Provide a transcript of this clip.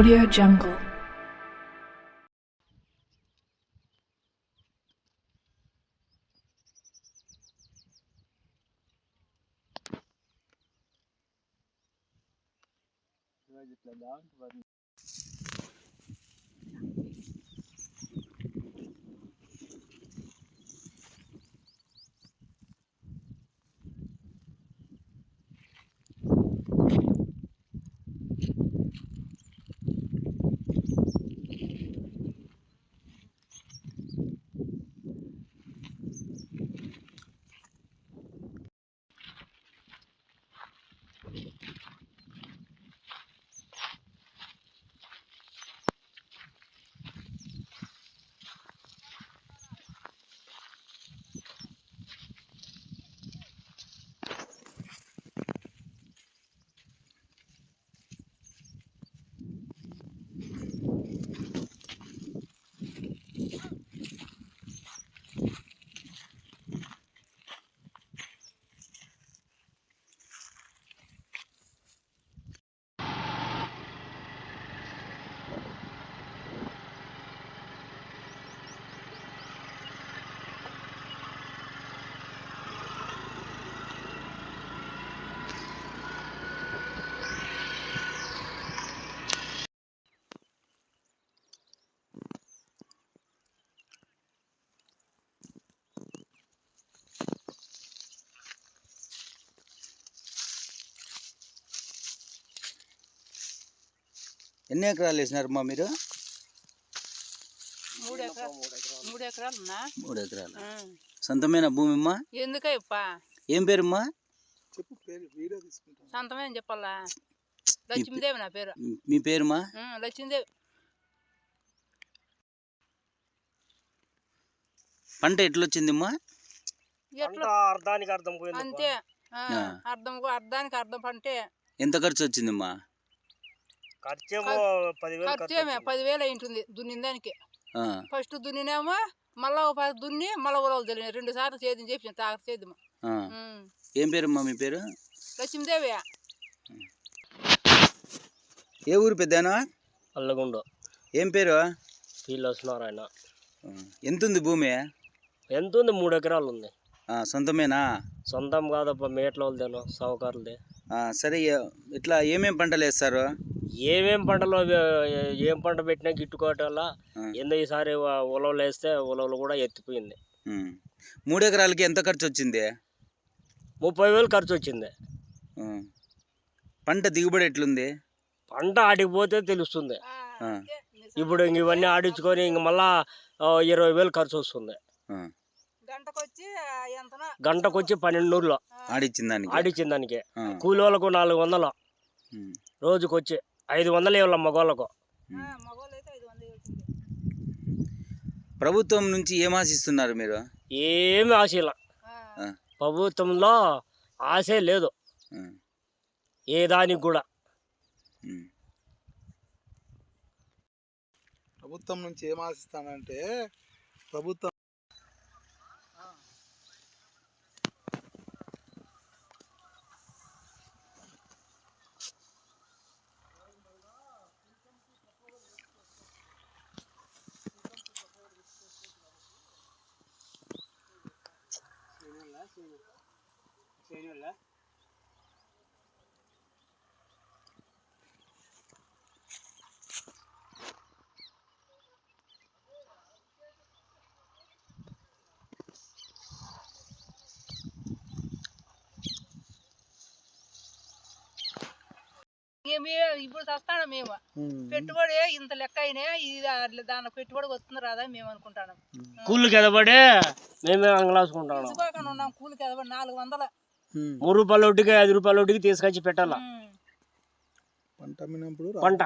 Audio Jungle. ఎన్ని ఎకరాలు వేసినారమ్మా మీరు? మూడు ఎకరాలు మూడు ఎకరాలు మూడు ఎకరాలు? సొంతమైన భూమి అమ్మా ఎందుకయ్యప్ప? ఏం పేరమ్మా? సొంతమే అని చెప్పాలా? లక్ష్మీదేవి నా పేరు. మీ పేరుమా లక్ష్మీదేవి. పంట ఎట్లొచ్చిందమ్మా? ఎట్లా? అర్థానికి అర్థం పోయింది అంతే. అర్థం అర్థానికి అర్థం పంటే. ఎంత ఖర్చు వచ్చిందమ్మా? ఖర్చేమో పదివేలు ఖర్చు ఖర్చేమే. పదివేలు అయింటుంది దున్నిన దానికి ఆ, ఫస్ట్ దున్నినేమో మళ్ళా ఒక పది దున్ని మళ్ళా ఉలవలు తెలియదు రెండు సార్లు చేద్దాం చెప్పి తాగ చేద్దాం ఆ. ఏం పేరమ్మా మీ పేరు? లక్ష్మీదేవి ఏ ఊరు పెద్దనా? అల్లగుండు. ఏం పేరు? ఫీల్ వస్తున్నారు ఆయన ఆ, ఎంత ఉంది భూమి? ఎంత ఉంది మూడు ఎకరాలు ఉంది. ఆ, సొంతమేనా? సొంతం కాదప్ప మేట్ల వాళ్ళదేనో సావుకారులదే. ఆ, సరే ఇట్లా ఏమేం పంటలు వేస్తారు? ఏమేం పంటలో ఏ- ఏం పంట పెట్టినా గిట్టుకోవటం వల్ల ఆ. ఎందు ఈసారి ఉలవలు వేస్తే ఉలవలు కూడా ఎత్తిపోయింది. మూడు ఎకరాలకి ఎంత ఖర్చు వచ్చింది ముప్పై వేలు ఖర్చు వచ్చింది. పంట దిగుబడి ఎట్లుంది పంట ఆడికి పోతే తెలుస్తుంది. ఇప్పుడు ఇంక ఇవన్నీ ఆడించుకొని ఇంక మళ్ళా ఇరవై వేలు ఖర్చు వస్తుంది. గంటకొచ్చి గంటకు వచ్చి పన్నెండు నూరులో ఆడిచ్చిన దానికి ఆడిచ్చిన దానికి. కూలి వాళ్ళకు నాలుగు వందలు ఉమ్. ఐదు వందలు ఇవ్వాలి మగవాళ్ళకు. ప్రభుత్వం నుంచి ఏం ఆశిస్తున్నారు మీరు ఏమి ఆశల ఆ, ఆ. ప్రభుత్వంలో ఆశే లేదు. ఏ దానికి కూడా. ప్రభుత్వం నుంచి ఏం ఆశిస్తానంటే ప్రభుత్వం ఇప్పుడు వస్తాను మేము. పెట్టుబడి ఇంత లెక్క అయినా ఇది అట్లా దాని పెట్టుబడి వస్తుంది రాదా మేము అనుకుంటాను కూలికి ఎదబడి మేమే అంగలాసుకుంటాం తీసుకోకుండా ఉన్నాం కూలికి నాలుగు వందల మూడు రూపాయల వడ్డీకి ఐదు రూపాయల వడ్డీకి తీసుకొచ్చి పెట్టాల. పంట పంట.